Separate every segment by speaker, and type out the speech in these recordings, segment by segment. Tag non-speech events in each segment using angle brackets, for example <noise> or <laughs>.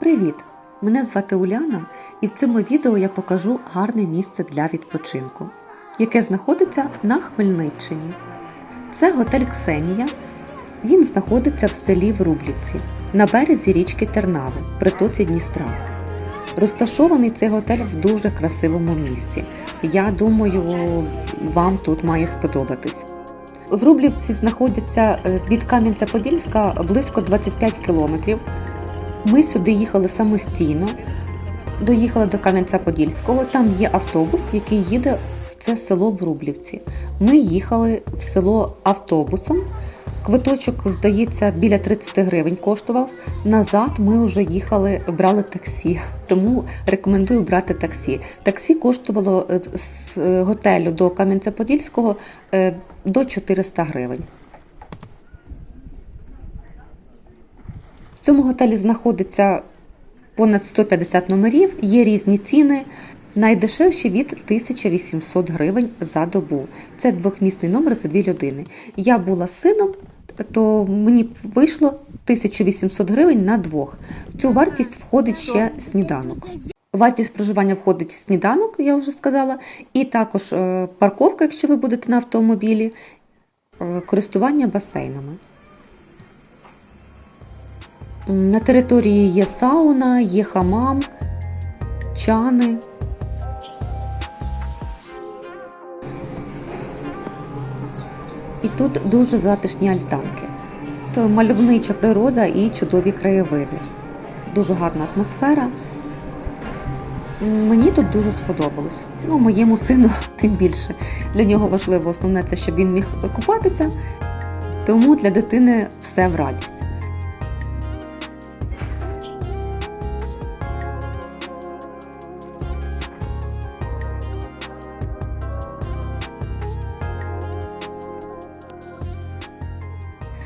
Speaker 1: Привіт! Мене звати Уляна, і в цьому відео я покажу гарне місце для відпочинку, яке знаходиться на Хмельниччині. Це готель Ксенія. Він знаходиться в селі Врублівці на березі річки Тернави, притоці Дністра. Розташований цей готель в дуже красивому місці. Я думаю, вам тут має сподобатись. В Рублівці знаходиться е, від Кам'янця-Подільська близько 25 кілометрів. Ми сюди їхали самостійно, доїхали до Кам'янця-Подільського. Там є автобус, який їде в це село в Рублівці. Ми їхали в село автобусом. Квиточок, здається, біля 30 гривень коштував. Назад ми вже їхали, брали таксі, тому рекомендую брати таксі. Таксі коштувало е, з е, готелю до Кам'янця-Подільського е, до 400 гривень. В цьому готелі знаходиться понад 150 номерів, є різні ціни. Найдешевші від 1800 гривень за добу. Це двохмісний номер за дві людини. Я була з сином, то мені вийшло 1800 гривень на двох. В цю вартість входить ще сніданок. Вартість проживання входить сніданок, я вже сказала, і також е, парковка, якщо ви будете на автомобілі, е, користування басейнами. На території є сауна, є хамам, чани. Тут дуже затишні альтанки. То мальовнича природа і чудові краєвиди. Дуже гарна атмосфера. Мені тут дуже сподобалось. Ну, моєму сину <laughs> тим більше. Для нього важливо основне це, щоб він міг купатися. Тому для дитини все в радість.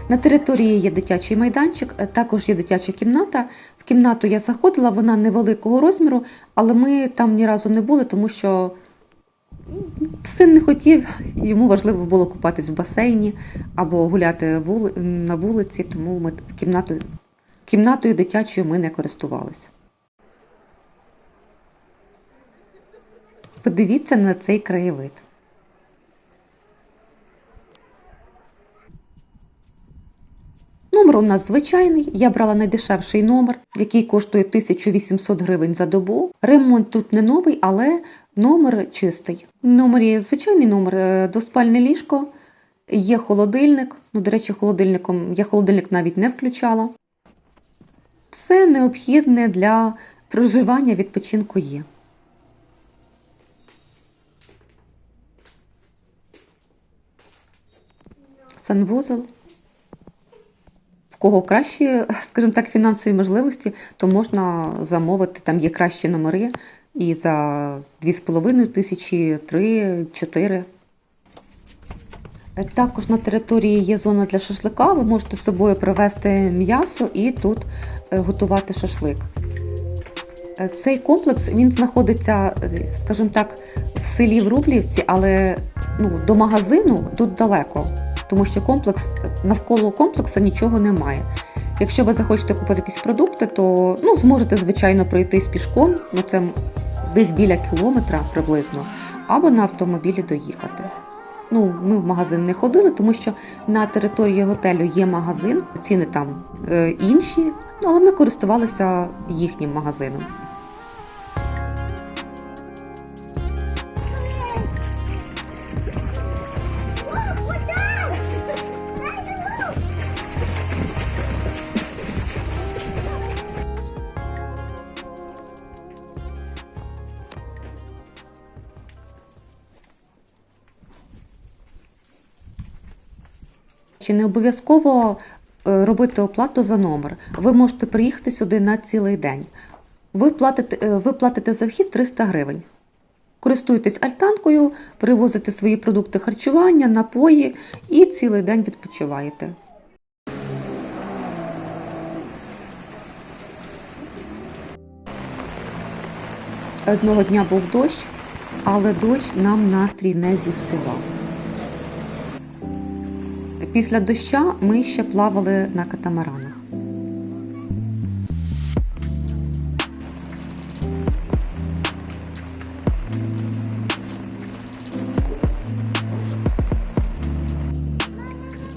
Speaker 1: На території є дитячий майданчик, е, також є дитяча кімната. В кімнату я заходила, вона невеликого розміру, але ми там ні разу не були, тому що син не хотів, йому важливо було купатись в басейні або гуляти на вулиці, тому ми в кімнату, кімнатою дитячою ми не користувалися. Подивіться на цей краєвид. Номер у нас звичайний. Я брала найдешевший номер, який коштує 1800 гривень за добу. Ремонт тут не новий, але номер чистий. В номері звичайний номер, е, двоспальне ліжко, є холодильник. Ну, до речі, холодильником я холодильник навіть не включала. Все необхідне для проживання відпочинку є. Санвузол. В кого кращі, <laughs> скажімо так, фінансові можливості, то можна замовити, там є кращі номери і за 2,5 тисячі, 3, 4. Також на території є зона для шашлика, ви можете з собою привезти м'ясо і тут е, готувати шашлик. Е, Цей комплекс він знаходиться, е, скажімо так, в селі Врублівці, але ну, до магазину тут далеко, тому що комплекс навколо комплексу нічого немає. Якщо ви захочете купити якісь продукти, то ну, зможете, звичайно, пройтись пішком, ну це десь біля кілометра приблизно, або на автомобілі доїхати. Ну, ми в магазин не ходили, тому що на території готелю є магазин, ціни там е, інші, ну, але ми користувалися їхнім магазином. Чи не обов'язково е, робити оплату за номер? Ви можете приїхати сюди на цілий день. Ви платите, е, ви платите за вхід 300 гривень. Користуєтесь альтанкою, привозите свої продукти харчування, напої і цілий день відпочиваєте. Одного дня був дощ, але дощ нам настрій не зіпсував. Після доща ми ще плавали на катамаранах.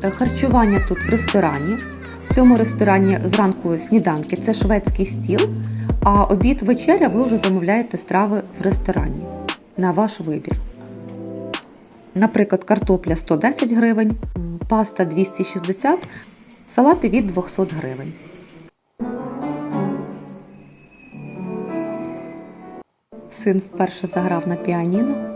Speaker 1: Е, Харчування тут в ресторані. В цьому ресторані зранку сніданки це шведський стіл, а обід вечеря ви вже замовляєте страви в ресторані на ваш вибір. Наприклад, картопля 110 гривень, паста 260, салати від 200 гривень. Син вперше заграв на піаніно.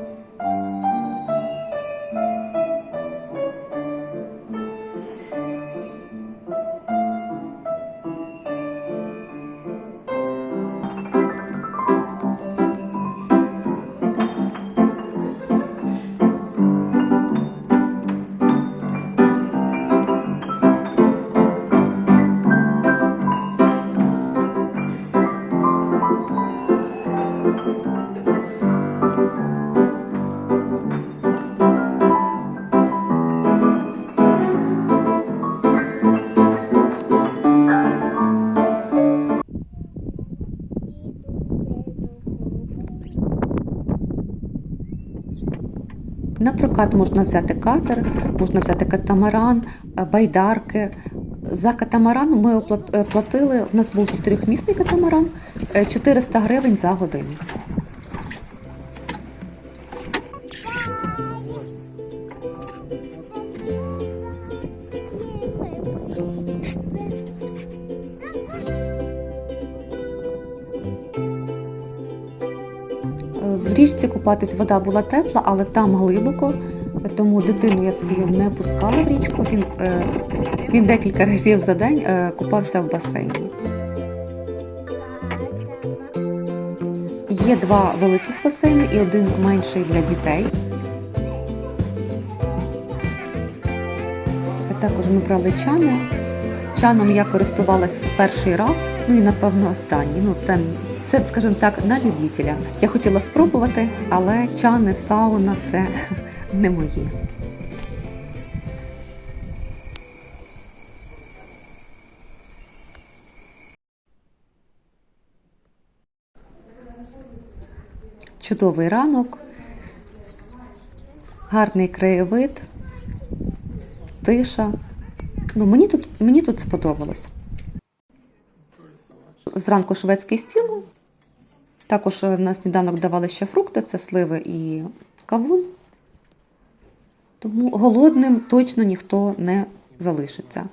Speaker 1: На прокат можна взяти катер, можна взяти катамаран, е, байдарки. За катамаран ми е, платили, у нас був чотирьохмісний катамаран, е, 400 гривень за годину. Річці купатись вода була тепла, але там глибоко, тому дитину я свою не пускала в річку. Він, е, він декілька разів за день е, купався в басейні. Є два великих басейни і один менший для дітей. Також ми брали чани. Чаном я користувалась в перший раз, ну і напевно останній. Ну це, це, скажімо так, на любителя. Я хотіла спробувати, але чани, сауна це не моє. Чудовий ранок, гарний краєвид, тиша. Ну, мені тут, мені тут сподобалось. Зранку шведський стіл. Також на сніданок давали ще фрукти, це сливи і кавун. Тому голодним точно ніхто не залишиться.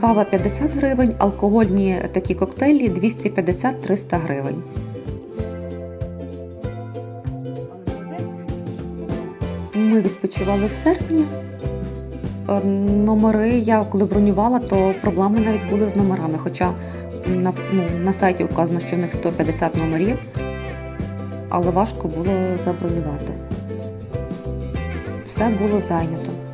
Speaker 1: Кава 50 гривень, алкогольні такі коктейлі 250-300 гривень. Ми відпочивали в серпні. Е, Номери я коли бронювала, то проблеми навіть були з номерами. Хоча на, ну, на сайті вказано, що в них 150 номерів, але важко було забронювати. Все було зайнято.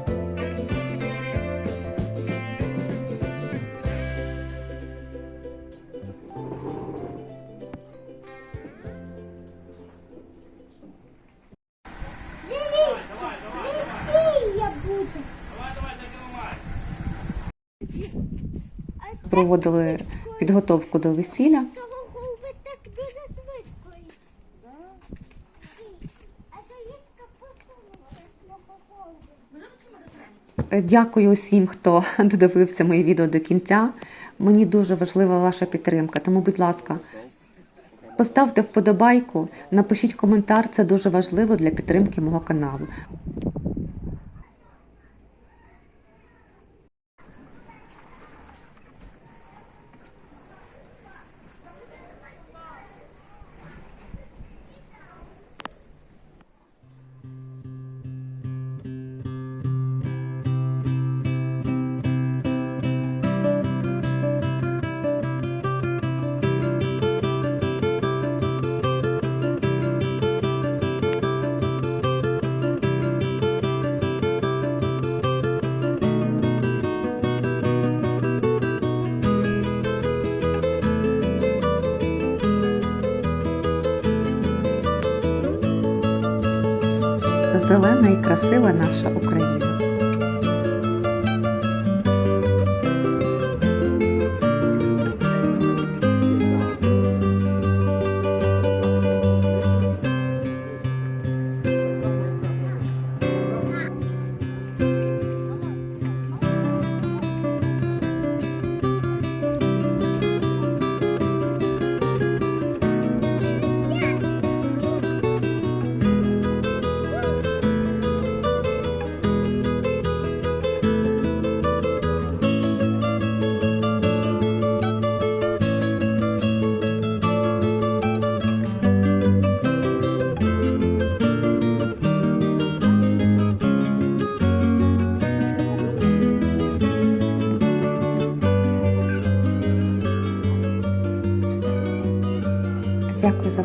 Speaker 1: Проводили підготовку до весілля. Дякую усім, хто <laughs> додивився моє відео до кінця. Мені дуже важлива ваша підтримка, тому, будь ласка, поставте вподобайку, напишіть коментар, це дуже важливо для підтримки мого каналу. Зелена і красива наша Україна.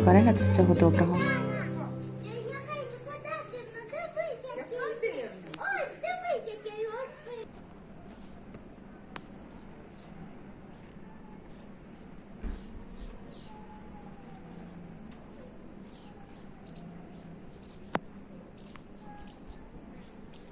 Speaker 1: Перегляд. Всього доброго.